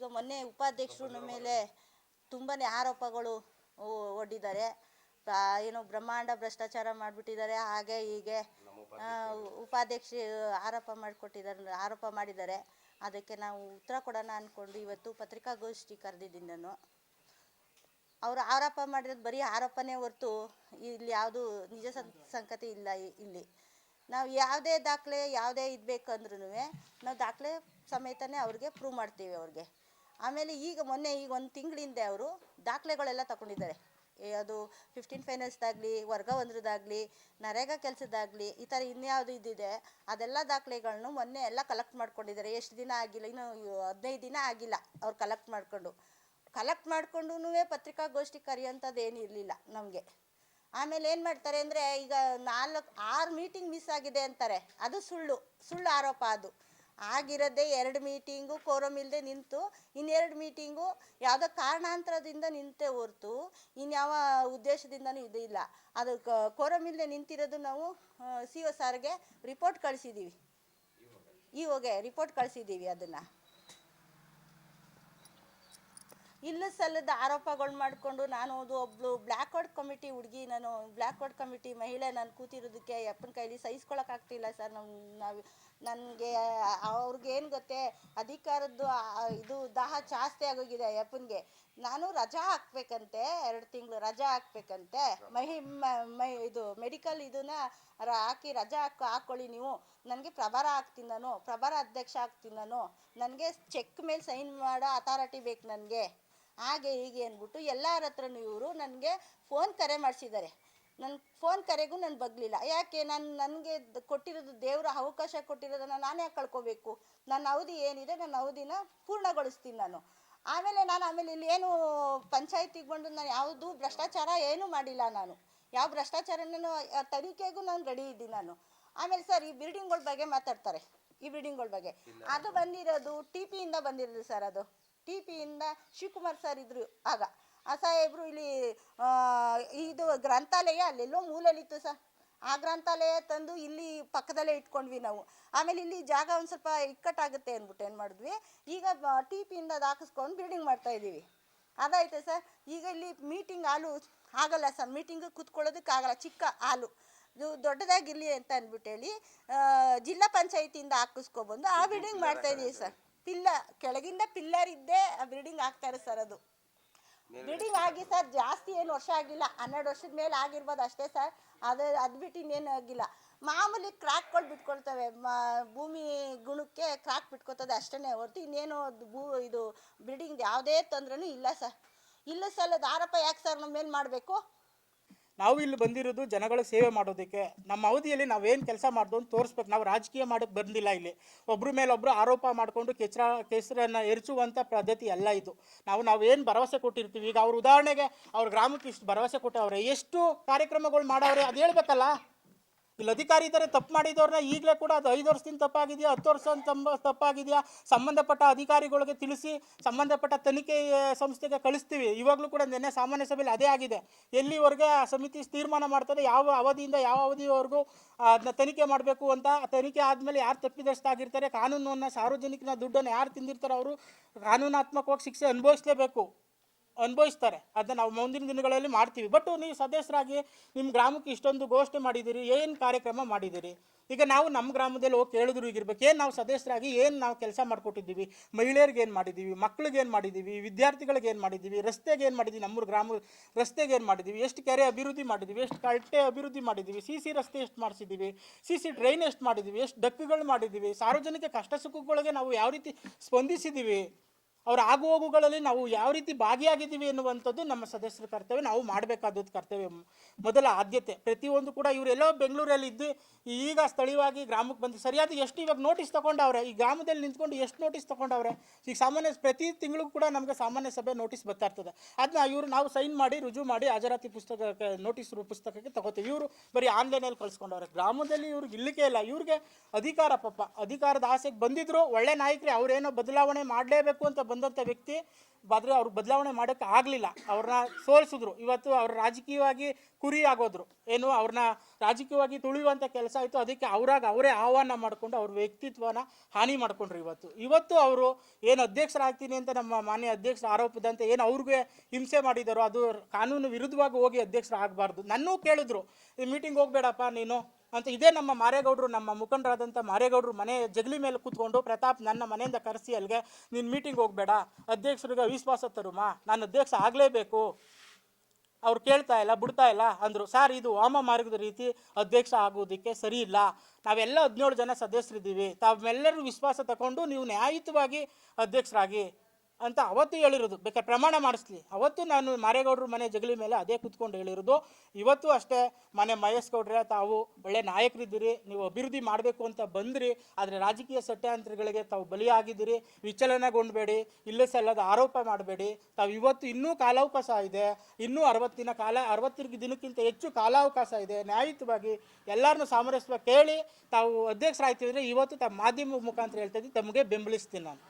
ಈಗ ಮೊನ್ನೆ ಉಪಾಧ್ಯಕ್ಷರ ಮೇಲೆ ತುಂಬಾ ಆರೋಪಗಳು ಒಡ್ಡಿದ್ದಾರೆ. ಏನು ಬ್ರಹ್ಮಾಂಡ ಭ್ರಷ್ಟಾಚಾರ ಮಾಡಿಬಿಟ್ಟಿದ್ದಾರೆ, ಹಾಗೆ ಹೀಗೆ ಉಪಾಧ್ಯಕ್ಷ ಆರೋಪ ಮಾಡಿಕೊಟ್ಟಿದ್ದಾರೆ, ಆರೋಪ ಮಾಡಿದ್ದಾರೆ. ಅದಕ್ಕೆ ನಾವು ಉತ್ತರ ಕೊಡೋಣ ಅಂದ್ಕೊಂಡು ಇವತ್ತು ಪತ್ರಿಕಾಗೋಷ್ಠಿ ಕರೆದಿದ್ದೀನಿ ನಾನು. ಅವರು ಆರೋಪ ಮಾಡಿರೋದು ಬರೀ ಆರೋಪನೇ ಹೊರತು ಇಲ್ಲಿ ಯಾವುದು ನಿಜ ಸಂಗತಿ ಇಲ್ಲ ಇಲ್ಲಿ. ನಾವು ಯಾವುದೇ ದಾಖಲೆ, ಯಾವುದೇ ಇದು ಬೇಕಂದ್ರೂ ನಾವು ದಾಖಲೆ ಸಮೇತನೇ ಅವ್ರಿಗೆ ಪ್ರೂವ್ ಮಾಡ್ತೀವಿ ಅವ್ರಿಗೆ. ಆಮೇಲೆ ಈಗ ಮೊನ್ನೆ ಈಗ ಒಂದು ತಿಂಗಳಿಂದೆ ಅವರು ದಾಖಲೆಗಳೆಲ್ಲ ತಗೊಂಡಿದ್ದಾರೆ ಅದು ಫಿಫ್ಟೀನ್ ಫೈನಲ್ಸ್ದಾಗಲಿ ವರ್ಗ ಒಂದ್ರದ್ದಾಗಲಿ ನರೇಗಾ ಕೆಲಸದಾಗಲಿ, ಈ ಥರ ಇನ್ಯಾವುದು ಇದ್ದಿದೆ ಅದೆಲ್ಲ ದಾಖಲೆಗಳನ್ನು ಮೊನ್ನೆ ಎಲ್ಲ ಕಲೆಕ್ಟ್ ಮಾಡ್ಕೊಂಡಿದ್ದಾರೆ. ಎಷ್ಟು ದಿನ ಆಗಿಲ್ಲ, ಇನ್ನು ಹದಿನೈದು ದಿನ ಆಗಿಲ್ಲ ಅವ್ರು ಕಲೆಕ್ಟ್ ಮಾಡಿಕೊಂಡು. ಕಲೆಕ್ಟ್ ಮಾಡ್ಕೊಂಡು ಪತ್ರಿಕಾಗೋಷ್ಠಿ ಕರೆಯೋಂಥದ್ದು ಏನು ಇರಲಿಲ್ಲ ನಮಗೆ. ಆಮೇಲೆ ಏನು ಮಾಡ್ತಾರೆ ಅಂದರೆ ಈಗ ನಾಲ್ಕು, ಆರು ಮೀಟಿಂಗ್ ಮಿಸ್ ಆಗಿದೆ ಅಂತಾರೆ. ಅದು ಸುಳ್ಳು ಸುಳ್ಳು ಆರೋಪ ಅದು. ಆಗಿರೋದೇ ಎರಡು ಮೀಟಿಂಗು ಕೋರಮ್ ಇಲ್ಲದೆ ನಿಂತು, ಇನ್ನೆರಡು ಮೀಟಿಂಗು ಯಾವುದೋ ಕಾರಣಾಂತರದಿಂದ ನಿಂತೆ ಹೊರ್ತು, ಇನ್ಯಾವ ಉದ್ದೇಶದಿಂದನೂ ಇದು ಇಲ್ಲ. ಅದು ಕೋರಮ್ ಇಲ್ಲದೆ ನಿಂತಿರೋದು ನಾವು ಸಿ ಒ ಸಾರ್ಗೆ ರಿಪೋರ್ಟ್ ಕಳಿಸಿದ್ದೀವಿ ಇವಾಗೆ ರಿಪೋರ್ಟ್ ಕಳಿಸಿದ್ದೀವಿ ಅದನ್ನು. ಇಲ್ಲ ಸಲ್ಲದ ಆರೋಪಗಳು ಮಾಡಿಕೊಂಡು ನಾನು ಅದು ಒಬ್ಳು ಬ್ಲ್ಯಾಕ್ ಔಟ್ ಕಮಿಟಿ ಹುಡುಗಿ, ನಾನು ಬ್ಲ್ಯಾಕ್ ಔಟ್ ಕಮಿಟಿ ಮಹಿಳೆ, ನಾನು ಕೂತಿರೋದಕ್ಕೆ ಅಪ್ಪನ ಕೈಲಿ ಸಹಿಸ್ಕೊಳಕ್ಕಾಗ್ತಿಲ್ಲ ಸರ್. ನಮ್ಮ ನಾವು ನನಗೆ, ಅವ್ರಿಗೇನು ಗೊತ್ತೇ, ಅಧಿಕಾರದ್ದು ಇದು ದಾಹ ಜಾಸ್ತಿ ಆಗೋಗಿದೆ ಯಪ್ಪನಿಗೆ ನಾನು ರಜಾ ಹಾಕ್ಬೇಕಂತೆ, ಎರಡು ತಿಂಗಳು ರಜಾ ಹಾಕ್ಬೇಕಂತೆ. ಮಹಿ, ಮ- ಇದು ಮೆಡಿಕಲ್ ಇದನ್ನ ಹಾಕಿ ರಜಾ ಹಾಕಿ ಹಾಕ್ಕೊಳ್ಳಿ ನೀವು. ನನಗೆ ಪ್ರಭಾರ ಹಾಕ್ತೀನಿ ನಾನು. ಪ್ರಭಾರ ಅಧ್ಯಕ್ಷ ಆಗ್ತೀನಿ ನಾನು. ನನಗೆ ಚೆಕ್ ಮೇಲೆ ಸೈನ್ ಮಾಡೋ ಅಥಾರಿಟಿ ಬೇಕು ನನಗೆ. ಹಾಗೆ ಹೀಗೆ ಅಂದ್ಬಿಟ್ಟು ಎಲ್ಲರ ಹತ್ರನೂ ಇವರು ನನಗೆ ಫೋನ್ ಕರೆ ಮಾಡಿಸಿದ್ದಾರೆ. ನನ್ನ ಫೋನ್ ಕರೆಗೂ ನಾನು ಬಗ್ಲಿಲ್ಲ. ಯಾಕೆ? ನಾನು ನನಗೆ ಕೊಟ್ಟಿರೋದು ದೇವರ ಅವಕಾಶ ಕೊಟ್ಟಿರೋದನ್ನು ನಾನೇ ಕಳ್ಕೊಬೇಕು. ನನ್ನ ಅವಧಿ ಏನಿದೆ ನನ್ನ ಅವಧಿನ ಪೂರ್ಣಗೊಳಿಸ್ತೀನಿ ನಾನು. ಆಮೇಲೆ ನಾನು ಆಮೇಲೆ ಇಲ್ಲಿ ಏನು ಪಂಚಾಯತಿಗೆ ಬಂದು ನಾನು ಯಾವುದು ಭ್ರಷ್ಟಾಚಾರ ಏನೂ ಮಾಡಿಲ್ಲ ನಾನು. ಯಾವ ಭ್ರಷ್ಟಾಚಾರನೂ ತನಿಖೆಗೂ ನಾನು ರೆಡಿ ಇದ್ದೀನಿ ನಾನು. ಆಮೇಲೆ ಸರ್ ಈ ಬಿಲ್ಡಿಂಗ್ಗಳ ಬಗ್ಗೆ ಮಾತಾಡ್ತಾರೆ. ಈ ಬಿಲ್ಡಿಂಗ್ಗಳ ಬಗ್ಗೆ. ಅದು ಬಂದಿರೋದು ಟಿ ಪಿಯಿಂದ ಬಂದಿರೋದು ಸರ್ ಅದು. ಟಿ ಪಿಯಿಂದ ಶಿವಕುಮಾರ್ ಸರ್ ಇದ್ರು ಆಗ. ಆ ಸಾಹೇಬ್ರು ಇಲ್ಲಿ ಇದು ಗ್ರಂಥಾಲಯ ಅಲ್ಲೆಲ್ಲೋ ಮೂಲೆಯಲ್ಲಿತ್ತು ಸರ್. ಆ ಗ್ರಂಥಾಲಯ ತಂದು ಇಲ್ಲಿ ಪಕ್ಕದಲ್ಲೇ ಇಟ್ಕೊಂಡ್ವಿ ನಾವು. ಆಮೇಲೆ ಇಲ್ಲಿ ಜಾಗ ಒಂದು ಸ್ವಲ್ಪ ಇಕ್ಕಟ್ಟಾಗುತ್ತೆ ಅಂದ್ಬಿಟ್ಟು ಏನು ಮಾಡಿದ್ವಿ. ಈಗ ಟಿ ಪಿಯಿಂದ ಅದು ಹಾಕಿಸ್ಕೊಂಡು ಬಿಲ್ಡಿಂಗ್ ಮಾಡ್ತಾ ಇದ್ದೀವಿ. ಅದಾಯ್ತು ಸರ್? ಈಗ ಇಲ್ಲಿ ಮೀಟಿಂಗ್ ಹಾಲು ಆಗಲ್ಲ ಸರ್. ಮೀಟಿಂಗ್ ಕೂತ್ಕೊಳ್ಳೋದಕ್ಕಾಗಲ್ಲ ಚಿಕ್ಕ ಹಾಲು. ಇದು ದೊಡ್ಡದಾಗಿರಲಿ ಅಂತ ಅಂದ್ಬಿಟ್ಟು ಹೇಳಿ ಜಿಲ್ಲಾ ಪಂಚಾಯತಿಯಿಂದ ಹಾಕಿಸ್ಕೊಬಂದು ಆ ಬಿಲ್ಡಿಂಗ್ ಮಾಡ್ತಾ ಇದೀವಿ ಸರ್. ಪಿಲ್ಲ ಕೆಳಗಿಂದ ಪಿಲ್ಲರ್ ಇದ್ದೇ ಆ ಬಿಲ್ಡಿಂಗ್ ಹಾಕ್ತಾರೆ ಸರ್ ಅದು. ಬಿಲ್ಡಿಂಗ್ ಆಗಿ ಸರ್, ಜಾಸ್ತಿ ಏನು ವರ್ಷ ಆಗಿಲ್ಲ. ಹನ್ನೆರಡು ವರ್ಷದ ಮೇಲೆ ಆಗಿರ್ಬೋದು ಅಷ್ಟೇ ಸರ್. ಅದು ಅದು ಬಿಟ್ಟು ಇನ್ನೇನು ಆಗಿಲ್ಲ. ಮಾಮೂಲಿ ಕ್ರಾಕ್ಗಳು ಬಿಟ್ಕೊಳ್ತವೆ. ಭೂಮಿ ಗುಣಕ್ಕೆ ಕ್ರಾಕ್ ಬಿಟ್ಕೊತದೆ ಅಷ್ಟೇ ಹೊರತು ಇನ್ನೇನು ಭೂ, ಇದು ಬಿಲ್ಡಿಂಗ್ ಯಾವುದೇ ತೊಂದರೆನೂ ಇಲ್ಲ ಸರ್. ಇಲ್ಲ ಸಲ್ಲದ ಆರೋಪ ಯಾಕೆ ಸರ್ ನಮ್ಮ ಮೇಲೆ ಮಾಡಬೇಕು? ನಾವು ಇಲ್ಲಿ ಬಂದಿರೋದು ಜನಗಳ ಸೇವೆ ಮಾಡೋದಕ್ಕೆ. ನಮ್ಮ ಅವಧಿಯಲ್ಲಿ ನಾವೇನು ಕೆಲಸ ಮಾಡ್ದು ಅಂತ ತೋರಿಸ್ಬೇಕು. ನಾವು ರಾಜಕೀಯ ಮಾಡೋಕ್ಕೆ ಬಂದಿಲ್ಲ ಇಲ್ಲಿ. ಒಬ್ಬರ ಮೇಲೆ ಒಬ್ಬರು ಆರೋಪ ಮಾಡಿಕೊಂಡು ಕೆಚರ ಕೆಸರನ್ನು ಎರಚುವಂಥ ಪದ್ಧತಿ ಅಲ್ಲ ಇದು. ನಾವು ನಾವೇನು ಭರವಸೆ ಕೊಟ್ಟಿರ್ತೀವಿ? ಈಗ ಅವ್ರ ಉದಾಹರಣೆಗೆ ಅವ್ರ ಗ್ರಾಮಕ್ಕೆ ಇಷ್ಟು ಭರವಸೆ ಕೊಟ್ಟವ್ರೆ ಎಷ್ಟು ಕಾರ್ಯಕ್ರಮಗಳು ಮಾಡವ್ರೆ? ಅದು ಹೇಳ್ಬೇಕಲ್ಲ? ಇಲ್ಲಿ ಅಧಿಕಾರಿ ಇದ್ದಾರೆ, ತಪ್ಪು ಮಾಡಿದವ್ರನ್ನ ಈಗಲೇ ಕೂಡ ಅದು ಐದು ವರ್ಷದಿಂದ ತಪ್ಪಾಗಿದೆಯಾ, ಹತ್ತು ವರ್ಷ ತಂಬ ತಪ್ಪಾಗಿದೆಯಾ, ಸಂಬಂಧಪಟ್ಟ ಅಧಿಕಾರಿಗಳಿಗೆ ತಿಳಿಸಿ, ಸಂಬಂಧಪಟ್ಟ ತನಿಖೆ ಸಂಸ್ಥೆಗೆ ಕಳಿಸ್ತೀವಿ. ಇವಾಗಲೂ ಕೂಡ ನಿನ್ನೆ ಸಾಮಾನ್ಯ ಸಭೆಯಲ್ಲಿ ಅದೇ ಆಗಿದೆ. ಎಲ್ಲಿವರೆಗೆ ಆ ಸಮಿತಿ ತೀರ್ಮಾನ ಮಾಡ್ತದೆ, ಯಾವ ಅವಧಿಯಿಂದ ಯಾವ ಅವಧಿವರೆಗೂ ಅದನ್ನ ತನಿಖೆ ಮಾಡಬೇಕು ಅಂತ ತನಿಖೆ ಆದಮೇಲೆ ಯಾರು ತಪ್ಪಿದಷ್ಟಾಗಿರ್ತಾರೆ ಕಾನೂನನ್ನು ಸಾರ್ವಜನಿಕನ ದುಡ್ಡನ್ನು ಯಾರು ತಿಂದಿರ್ತಾರೋ ಅವರು ಕಾನೂನಾತ್ಮಕವಾಗಿ ಶಿಕ್ಷೆ ಅನುಭವಿಸಲೇಬೇಕು. ಅನುಭವಿಸ್ತಾರೆ. ಅದನ್ನ ನಾವು ಮುಂದಿನ ದಿನಗಳಲ್ಲಿ ಮಾಡ್ತೀವಿ. ಬಟ್ ನೀವು ಸದಸ್ಯರಾಗಿ ನಿಮ್ಮ ಗ್ರಾಮಕ್ಕೆ ಇಷ್ಟೊಂದು ಘೋಷಣೆ ಮಾಡಿದ್ದೀರಿ ಏನು ಕಾರ್ಯಕ್ರಮ ಮಾಡಿದ್ದೀರಿ ಈಗ ನಾವು ನಮ್ಮ ಗ್ರಾಮದಲ್ಲಿ ಹೋಗಿ ಕೇಳಿದ್ರು ಈಗಿರ್ಬೇಕು ಏನು ನಾವು ಸದಸ್ಯರಾಗಿ ಏನು ನಾವು ಕೆಲಸ ಮಾಡ್ಕೊಟ್ಟಿದ್ದೀವಿ? ಮಹಿಳೆಯರಿಗೆ ಏನು ಮಾಡಿದ್ದೀವಿ? ಮಕ್ಳಿಗೆ ಏನು ಮಾಡಿದ್ದೀವಿ? ವಿದ್ಯಾರ್ಥಿಗಳಿಗೆ ಏನು ಮಾಡಿದ್ದೀವಿ? ರಸ್ತೆಗೆ ಏನು ಮಾಡಿದ್ದೀವಿ? ನಮ್ಮೂರು ಗ್ರಾಮ ರಸ್ತೆಗೆ ಏನು ಮಾಡಿದ್ದೀವಿ? ಎಷ್ಟು ಕೆರೆ ಅಭಿವೃದ್ಧಿ ಮಾಡಿದ್ದೀವಿ? ಎಷ್ಟು ಕಟ್ಟೆ ಅಭಿವೃದ್ಧಿ ಮಾಡಿದ್ದೀವಿ? ಸಿ ಸಿ ರಸ್ತೆ ಎಷ್ಟು ಮಾಡಿಸಿದ್ದೀವಿ? ಸಿ ಸಿ ಡ್ರೈನ್ ಎಷ್ಟು ಮಾಡಿದ್ದೀವಿ? ಎಷ್ಟು ಡಕ್ಕುಗಳು ಮಾಡಿದ್ದೀವಿ? ಸಾರ್ವಜನಿಕ ಕಷ್ಟ ಸುಖಗಳಿಗೆ ನಾವು ಯಾವ ರೀತಿ ಸ್ಪಂದಿಸಿದ್ದೀವಿ? ಅವ್ರ ಆಗು ಹೋಗುಗಳಲ್ಲಿ ನಾವು ಯಾವ ರೀತಿ ಭಾಗಿಯಾಗಿದ್ದೀವಿ ಎನ್ನುವಂಥದ್ದು ನಮ್ಮ ಸದಸ್ಯರ ಕರ್ತವ್ಯ. ನಾವು ಮಾಡಬೇಕಾದದ್ದು ಕರ್ತವ್ಯ. ಮೊದಲ ಆದ್ಯತೆ. ಪ್ರತಿಯೊಂದು ಕೂಡ ಇವರೆಲ್ಲೋ ಬೆಂಗಳೂರಲ್ಲಿ ಇದ್ದು ಈಗ ಸ್ಥಳೀಯವಾಗಿ ಗ್ರಾಮಕ್ಕೆ ಬಂದು ಸರಿಯಾದ ಎಷ್ಟು ಇವಾಗ ನೋಟಿಸ್ ತಗೊಂಡವ್ರೆ? ಈ ಗ್ರಾಮದಲ್ಲಿ ನಿಂತ್ಕೊಂಡು ಎಷ್ಟು ನೋಟಿಸ್ ತಗೊಂಡವ್ರೆ? ಈಗ ಸಾಮಾನ್ಯ ಪ್ರತಿ ತಿಂಗಳು ಕೂಡ ನಮಗೆ ಸಾಮಾನ್ಯ ಸಭೆ ನೋಟಿಸ್ ಬರ್ತಾ ಇರ್ತದೆ. ಅದನ್ನ ಇವರು ನಾವು ಸೈನ್ ಮಾಡಿ, ರುಜು ಮಾಡಿ, ಹಾಜರಾತಿ ಪುಸ್ತಕಕ್ಕೆ ನೋಟಿಸ್ ಪುಸ್ತಕಕ್ಕೆ ತಗೋತೀವಿ. ಇವರು ಬರೀ ಆನ್ಲೈನಲ್ಲಿ ಕಳ್ಸ್ಕೊಂಡವ್ರೆ. ಗ್ರಾಮದಲ್ಲಿ ಇವ್ರಿಗೆ ಇಲ್ಲಿಕೆ ಇಲ್ಲ. ಇವ್ರಿಗೆ ಅಧಿಕಾರ ಪಾಪ. ಅಧಿಕಾರದ ಆಸೆಗೆ ಬಂದಿದ್ರು ಒಳ್ಳೆ ನಾಯಕರೇ, ಅವರೇನೋ ಬದಲಾವಣೆ ಮಾಡಲೇಬೇಕು ಅಂತ ಬಂದಂಥ ವ್ಯಕ್ತಿ ಬಾದ್ರೆ ಅವ್ರು ಬದಲಾವಣೆ ಮಾಡೋಕ್ಕೆ ಆಗಲಿಲ್ಲ. ಅವ್ರನ್ನ ಸೋಲಿಸಿದ್ರು. ಇವತ್ತು ಅವ್ರು ರಾಜಕೀಯವಾಗಿ ಕುರಿ ಆಗೋದ್ರು. ಏನು ಅವ್ರನ್ನ ರಾಜಕೀಯವಾಗಿ ತುಳಿಯುವಂಥ ಕೆಲಸ ಆಯಿತು. ಅದಕ್ಕೆ ಅವರಾಗ ಅವರೇ ಆಹ್ವಾನ ಮಾಡಿಕೊಂಡು ಅವ್ರ ವ್ಯಕ್ತಿತ್ವನ ಹಾನಿ ಮಾಡಿಕೊಂಡ್ರು ಇವತ್ತು. ಇವತ್ತು ಅವರು ಏನು ಅಧ್ಯಕ್ಷರಾಗ್ತೀನಿ ಅಂತ ನಮ್ಮ ಮಾನ್ಯ ಅಧ್ಯಕ್ಷರ ಆರೋಪದಂತೆ ಏನು ಅವ್ರಿಗೆ ಹಿಂಸೆ ಮಾಡಿದಾರೋ ಅದು ಕಾನೂನು ವಿರುದ್ಧವಾಗಿ ಹೋಗಿ ಅಧ್ಯಕ್ಷರು ಆಗಬಾರ್ದು. ನನ್ನೂ ಕೇಳಿದ್ರು, ಈ ಮೀಟಿಂಗ್ ಹೋಗಬೇಡಪ್ಪ ನೀನು ಅಂತ. ಇದೇ ನಮ್ಮ ಮಾರೇಗೌಡರು, ನಮ್ಮ ಮುಖಂಡರಾದಂಥ ಮಾರೇಗೌಡರು ಮನೆ ಜಗಲಿ ಮೇಲೆ ಕೂತ್ಕೊಂಡು ಪ್ರತಾಪ್ ನನ್ನ ಮನೆಯಿಂದ ಕರೆಸಿ ಅಲ್ಲಿಗೆ ನೀನು ಮೀಟಿಂಗ್ ಹೋಗ್ಬೇಡ. ಅಧ್ಯಕ್ಷರಿಗೆ ಅವಿಶ್ವಾಸ ತರುಮಾ ನಾನು ಅಧ್ಯಕ್ಷ ಆಗಲೇಬೇಕು. ಅವ್ರು ಕೇಳ್ತಾ ಇಲ್ಲ, ಬಿಡ್ತಾ ಇಲ್ಲ ಅಂದರು. ಸರ್, ಇದು ವಾಮ ಮಾರ್ಗದ ರೀತಿ ಅಧ್ಯಕ್ಷ ಆಗೋದಕ್ಕೆ ಸರಿ ಇಲ್ಲ. ನಾವೆಲ್ಲ ಹದಿನೇಳು ಜನ ಸದಸ್ಯರಿದ್ದೀವಿ. ತಾವೆಲ್ಲರೂ ವಿಶ್ವಾಸ ತಗೊಂಡು ನೀವು ನ್ಯಾಯಯುತವಾಗಿ ಅಧ್ಯಕ್ಷರಾಗಿ ಅಂತ ಅವತ್ತು ಹೇಳಿರೋದು. ಬೇಕಾದ್ರೆ ಪ್ರಮಾಣ ಮಾಡಿಸ್ಲಿ. ಅವತ್ತು ನಾನು ಮಾರೇಗೌಡರು ಮನೆ ಜಗಲಿ ಮೇಲೆ ಅದೇ ಕೂತ್ಕೊಂಡು ಹೇಳಿರೋದು. ಇವತ್ತು ಅಷ್ಟೇ ಮನೆ ಮಹೇಶ್ ಗೌಡ್ರೆ, ತಾವು ಒಳ್ಳೆ ನಾಯಕರಿದ್ದೀರಿ, ನೀವು ಅಭಿವೃದ್ಧಿ ಮಾಡಬೇಕು ಅಂತ ಬಂದ್ರಿ, ಆದರೆ ರಾಜಕೀಯ ಸಟ್ಯಾಂತರಗಳಿಗೆ ತಾವು ಬಲಿಯಾಗಿದ್ದೀರಿ, ವಿಚಲನಗೊಂಡಬೇಡಿ, ಇಲ್ಲ ಸಲ್ಲದ ಆರೋಪ ಮಾಡಬೇಡಿ. ತಾವು ಇವತ್ತು ಇನ್ನೂ ಕಾಲಾವಕಾಶ ಇದೆ. ಇನ್ನೂ ಅರವತ್ತು ದಿನ ಕಾಲ ಅರವತ್ತು ದಿನಕ್ಕಿಂತ ಹೆಚ್ಚು ಕಾಲಾವಕಾಶ ಇದೆ. ನ್ಯಾಯಯುತವಾಗಿ ಎಲ್ಲರನ್ನು ಸಾಮರಸ್ಯವಾಗಿ ಕೇಳಿ ತಾವು ಅಧ್ಯಕ್ಷರಾಯ್ತಿದ್ರೆ ಇವತ್ತು ತಮ್ಮ ಮಾಧ್ಯಮ ಮುಖಾಂತರ ಹೇಳ್ತಾ ತಮಗೆ ಬೆಂಬಲಿಸ್ತೀನಿ ನಾನು.